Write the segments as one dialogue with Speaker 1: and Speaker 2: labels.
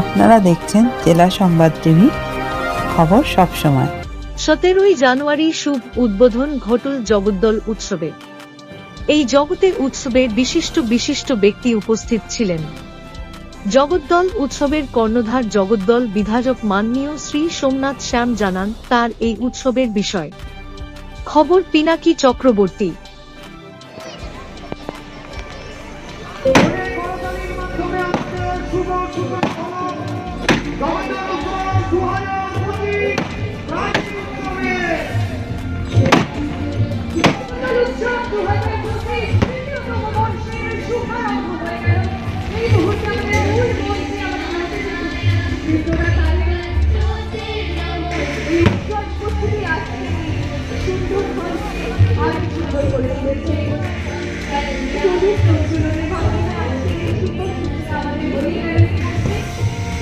Speaker 1: আপনারা দেখছেন জেলা সংবাদ টিভি খবর সব সময়।
Speaker 2: সতেরোই জানুয়ারি শুভ উদ্বোধন ঘটল জগদ্দল উৎসবে। এই জগতে উৎসবে বিশিষ্ট বিশিষ্ট ব্যক্তি উপস্থিত ছিলেন। জগদ্দল উৎসবের কর্ণধার জগদ্দল বিধায়ক মাননীয় শ্রী সোমনাথ শ্যাম জানান তার এই উৎসবের বিষয়। খবর পিনাকি চক্রবর্তী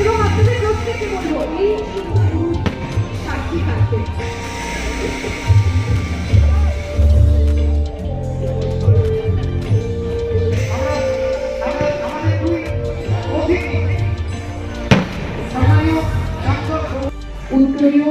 Speaker 3: এবং আপনাদের প্রত্যেককে বলব এই সাক্ষী থাকতে উত্তরীয়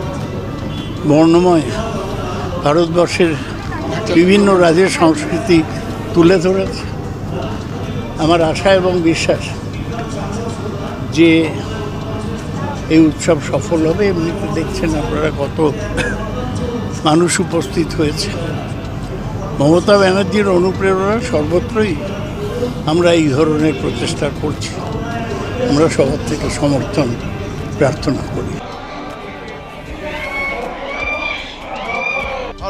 Speaker 4: বর্ণময় ভারতবর্ষের বিভিন্ন রাজ্যের সংস্কৃতি তুলে ধরেছে। আমার আশা এবং বিশ্বাস যে এই উৎসব সফল হবে। এমনিতে দেখছেন আপনারা কত মানুষ উপস্থিত হয়েছে। মমতা ব্যানার্জির অনুপ্রেরণা সর্বত্রই আমরা এই ধরনের প্রচেষ্টা করছি। আমরা সবার থেকে সমর্থন প্রার্থনা করি।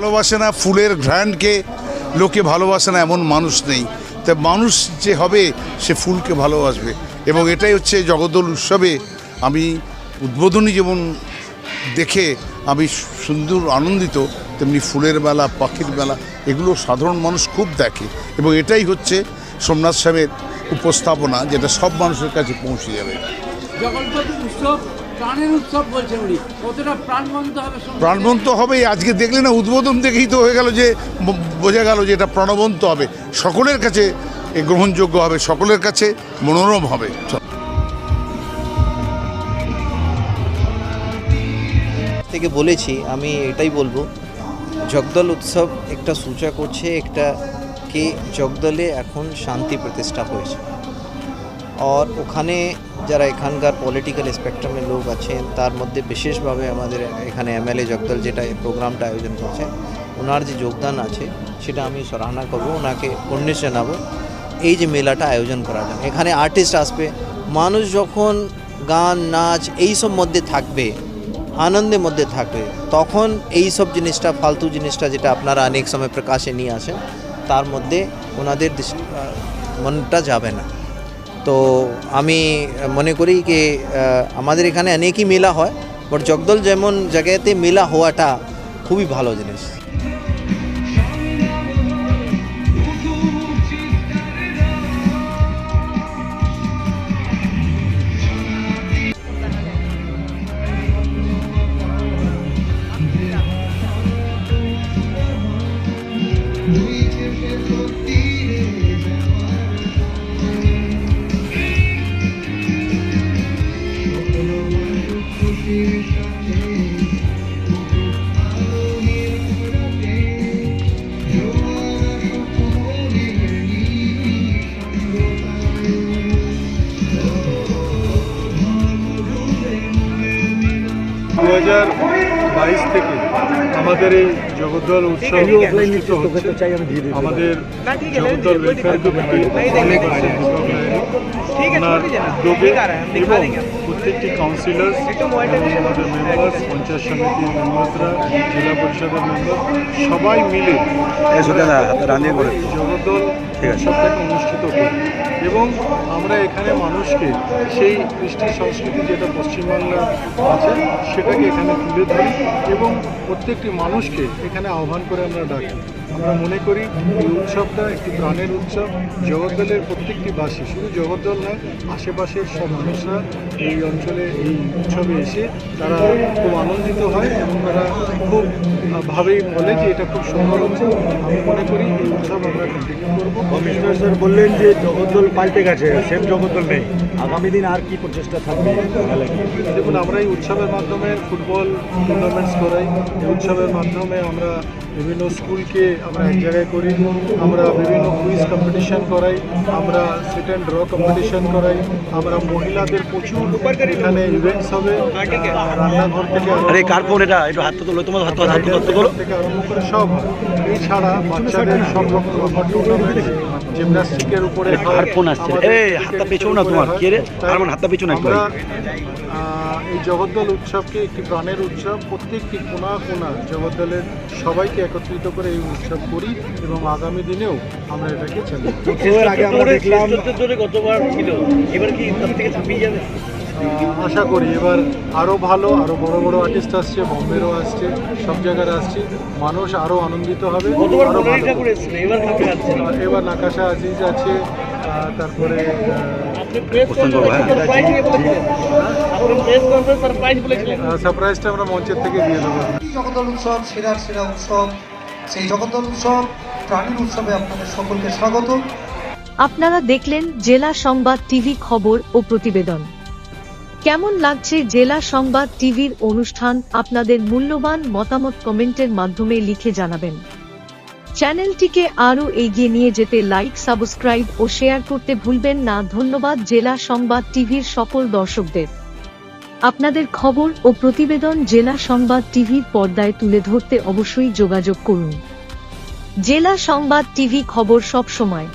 Speaker 5: ভালোবাসে না, ফুলের ঘ্রাণকে লোকে ভালোবাসে না, এমন মানুষ নেই। তা মানুষ যে হবে, সে ফুলকে ভালোবাসবে। এবং এটাই হচ্ছে জগদ্দল উৎসবে আমি উদ্বোধনী যেমন দেখে আমি সুন্দর আনন্দিত, তেমনি ফুলের মেলা, পাখির মেলা, এগুলো সাধারণ মানুষ খুব দেখে। এবং এটাই হচ্ছে সোমনাথ সাহেবের উপস্থাপনা, যেটা সব মানুষের কাছে পৌঁছে যাবে।
Speaker 6: উৎসব প্রাণের উৎসব বলছেন উনি। কতটা প্রাণবন্ত হবে
Speaker 5: প্রাণবন্ত হবে আজকে দেখলে না উদ্বোধন দেখেই তো হয়ে গেল যে বোঝা গেল যে এটা প্রাণবন্ত হবে। সকলের কাছে এ গ্রহণযোগ্য হবে সকলের কাছে মনোরম হবে।
Speaker 7: থেকে বলেছি আমি এটাই বলব জগদল উৎসব একটা সূচা করছে একটা কে জগদলে এখন শান্তি প্রতিষ্ঠা হয়েছে। আর ওখানে যারা এখানকার পলিটিক্যাল স্পেকট্রামের লোক আছেন তার মধ্যে বিশেষভাবে আমাদের এখানে এমএলএ জগদল যেটা এই প্রোগ্রামটা আয়োজন করছে ওনার যে যোগদান আছে সেটা আমি সরাহনা করব ওনাকে উন্নিশ জানাব এই যে মেলাটা আয়োজন করার জন্য এখানে আর্টিস্ট আসবে মানুষ যখন গান নাচ এইসব মধ্যে থাকবে আনন্দের মধ্যে থাকবে তখন এই সব জিনিসটা ফালতু জিনিসটা যেটা আপনারা অনেক সময় প্রকাশে নিয়ে আসেন তার মধ্যে ওনাদের মনটা যাবে না তো আমি মনে করি যে আমাদের এখানে অনেকই মেলা হয় বাট জগদল যেমন জায়গাতে মেলা হওয়াটা খুবই ভালো জিনিস।
Speaker 8: হাজার বাইশ থেকে আমাদের এই জগদ্দল উৎসব অনুষ্ঠিত হচ্ছে। আমাদের জগদ্দল ওয়েলফেয়ার কমিটি ওনার এবং প্রত্যেকটি কাউন্সিলর আমাদের মেম্বার্স পঞ্চায়েত সমিতির মেম্বাররা জেলা পরিষদের মেম্বার সবাই মিলে আমরা এই জগদ্দল অনুষ্ঠিত করি এবং আমরা এখানে মানুষকে সেই কৃষ্টি সংস্কৃতি যেটা পশ্চিমবাংলার আছে সেটাকে এখানে তুলে ধরি এবং প্রত্যেকটি মানুষকে এখানে আহ্বান করে আমরা ডাকি। আমরা মনে করি এই উৎসবটা একটি প্রাণের উৎসব। জগদ্দলের প্রত্যেকটি বাসী শুধু জগদ্দল নয় আশেপাশের সব মানুষরা এই অঞ্চলে এই উৎসবে এসে তারা খুব আনন্দিত হয় এবং তারা খুব ভাবেই বলে যে এটা খুব সুন্দর উৎসব। আমি মনে করি এই উৎসব আমরা কন্টিনিউ করব।
Speaker 9: কমিশনার স্যার বললেন যে জগদ্দল পাল্টে গেছে সেম জগদ্দল নেই। আগামী দিন আর কি প্রচেষ্টা থাকবে
Speaker 8: দেখুন আমরা এই উৎসবের মাধ্যমে ফুটবল টুর্নামেন্টস করাই। এই উৎসবের মাধ্যমে আমরা বিভিন্ন স্কুলকে আমরা এক জায়গায় করি আমরা বিভিন্ন কুইজ কম্পিটিশন করাই আমরা সিট অ্যান্ড ড্র কম্পিটিশন করাই আমরা মহিলাদের প্রচুর এখানে ইভেন্টস হবে রান্নাঘর থেকে
Speaker 9: আরে কার ফোন এটা? একটু হাত তোলো তোমার হাত হাত হাত তোলো।
Speaker 8: থেকে আরম্ভ করে সব এছাড়া বাচ্চাদের সব রকম টুর্নামেন্ট জিমন্যাস্টিকের উপরে হয়।
Speaker 9: আসছে? এই হাতটা পেছাও না তোমার। কে রে? আর আমার হাতটা পেছনে একটু
Speaker 8: আমরা আহ, এই জগদ্দল উৎসবকে একটি প্রাণের উৎসব প্রত্যেকটি কোনা কোনা জগদ্দলের সবাইকে একত্রিত করে এই উৎসব করি এবং আগামী দিনেও আমরা এটাকে চালাই
Speaker 9: এর আগে আমরা দেখলাম গতবার ছিল। এবার কি তার থেকে ছাপিয়ে যাবে?
Speaker 8: আহ, আশা করি এবার আরও ভালো আরও বড় বড় আর্টিস্ট আসছে বম্বেরও আসছে সব জায়গার আসছে। মানুষ আরও আনন্দিত হবে ভালো
Speaker 9: এবার
Speaker 8: নাকাশা আজিজ আছে তারপরে সারপ্রাইজটা আমরা মঞ্চের থেকে দিয়ে দেবো।
Speaker 10: জগদ্দল উৎসব সেরার সেরা উৎসব সেই জগদ্দল উৎসব প্রাণীর উৎসবে আপনাদের সকলকে স্বাগত।
Speaker 2: আপনারা দেখলেন জেলা সংবাদ টিভি খবর ও প্রতিবেদন। কেমন লাগছে জেলা সংবাদ টিভির অনুষ্ঠান আপনাদের মূল্যবান মতামত কমেন্টের মাধ্যমে লিখে জানাবেন। চ্যানেলটিকে আরও এগিয়ে নিয়ে যেতে লাইক সাবস্ক্রাইব ও শেয়ার করতে ভুলবেন না। ধন্যবাদ জেলা সংবাদ টিভির সকল দর্শকদের। আপনাদের খবর ও প্রতিবেদন জেলা সংবাদ টিভির পর্দায় তুলে ধরতে অবশ্যই যোগাযোগ করুন। জেলা সংবাদ টিভি খবর সব সময়।